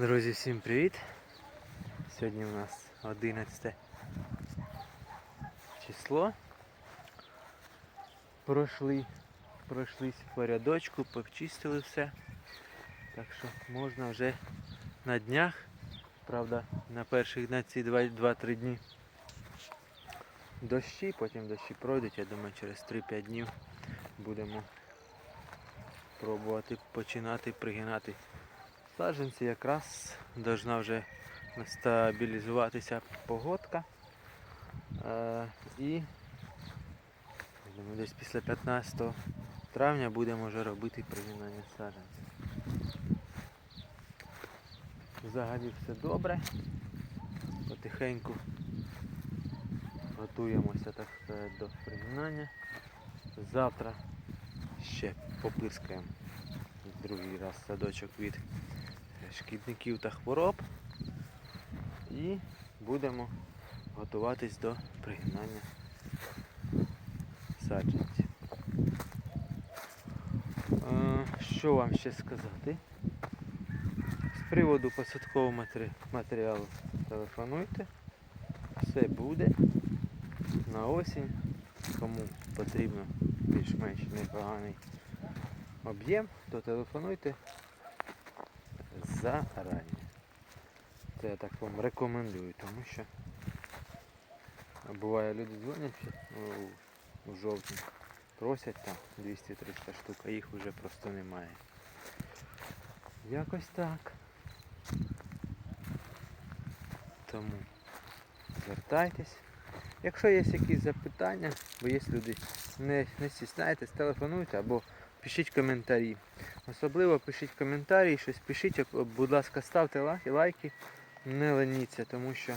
Друзі, всім привіт! Сьогодні у нас 11 число. Пройшли, пройшлись по рядочку, почистили все. Так що можна вже на днях, правда, на перших на ці 2-3 дні дощі, потім дощі пройдуть, я думаю, через 3-5 днів будемо пробувати починати пригинати саджанці якраз должна вже стабілізуватися погодка. Е, і думаю, десь після 15 травня будемо вже робити пригинання саджанців. Взагалі все добре. Потихеньку готуємося так сказати, до пригинання. Завтра ще попискаємо другий раз садочок від шкідників та хвороб і будемо готуватись до пригнання саджанців. Е, Що вам ще сказати? З приводу посадкового матері- матеріалу телефонуйте. Все буде на осінь. Кому потрібно більш-менш непоганий об'єм, то телефонуйте зарані. Це я так вам рекомендую, тому що буває люди дзвонять ну, у жовтні, просять там 200-300 штук, а їх вже просто немає. Якось так. Тому звертайтесь. Якщо є якісь запитання, бо є люди, не, не стісняйтесь, телефонуйте або пишіть коментарі. Особливо пишіть коментарі, щось пишіть, будь ласка, ставте лайки, не леніться, тому що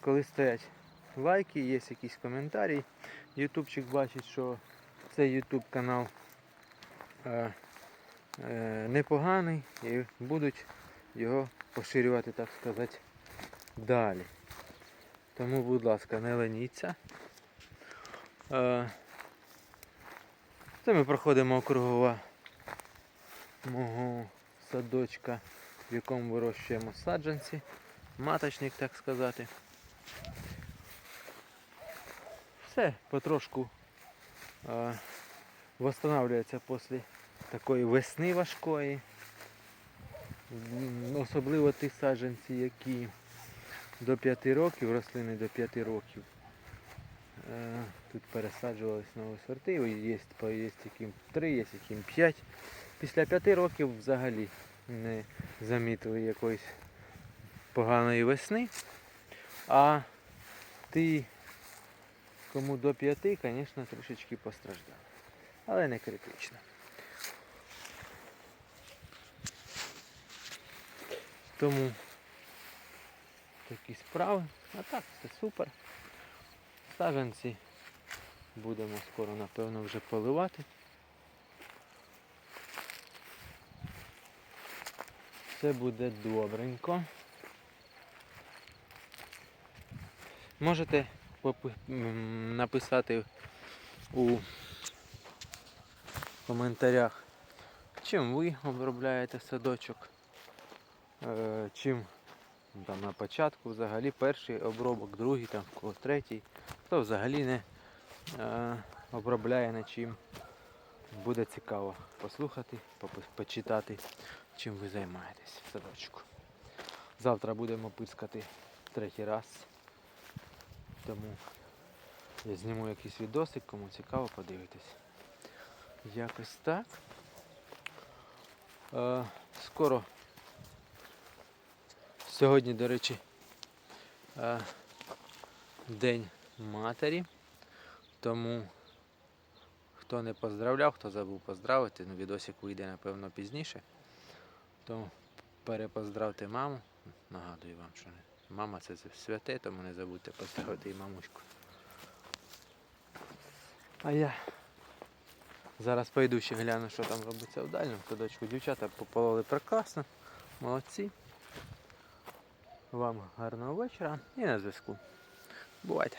коли стоять лайки, є якісь коментарі, ютубчик бачить, що цей ютуб канал е, е, непоганий і будуть його поширювати, так сказати, далі. Тому, будь ласка, не леніться. Е, це ми проходимо округова мого садочка, в якому вирощуємо саджанці, маточник, так сказати. Все потрошку е, восстанавливається після такої весни важкої. Особливо ті саджанці, які до 5 років, рослини до 5 років. Е, Тут пересаджувались нові сорти, є, є яким 3, є яким 5. Після 5 років взагалі не замітили якоїсь поганої весни. А ті, кому до 5, звісно, трошечки постраждали. Але не критично. Тому такі справи. А так, все супер. Саджанці будемо скоро, напевно, вже поливати. Все буде добренько. Можете написати у коментарях, чим ви обробляєте садочок, е, чим там на початку взагалі перший обробок, другий, там в кого третій, хто взагалі не е, обробляє на чим. Буде цікаво послухати, почитати, чим ви займаєтесь в садочку. Завтра будемо пискати третій раз. Тому я зніму якийсь відосик, кому цікаво, подивитись. Якось так. Е, скоро Сьогодні, до речі, е, День матері. Тому хто не поздравляв, хто забув поздравити, ну відосик вийде, напевно, пізніше. Тому перепоздравте маму. Нагадую вам, що мама це святе, тому не забудьте поздравити і мамуську. А я зараз пойду ще гляну, що там робиться в дальньому садочку. Дівчата попололи прекрасно. Молодці. Вам гарного вечора і на зв'язку. Бувайте!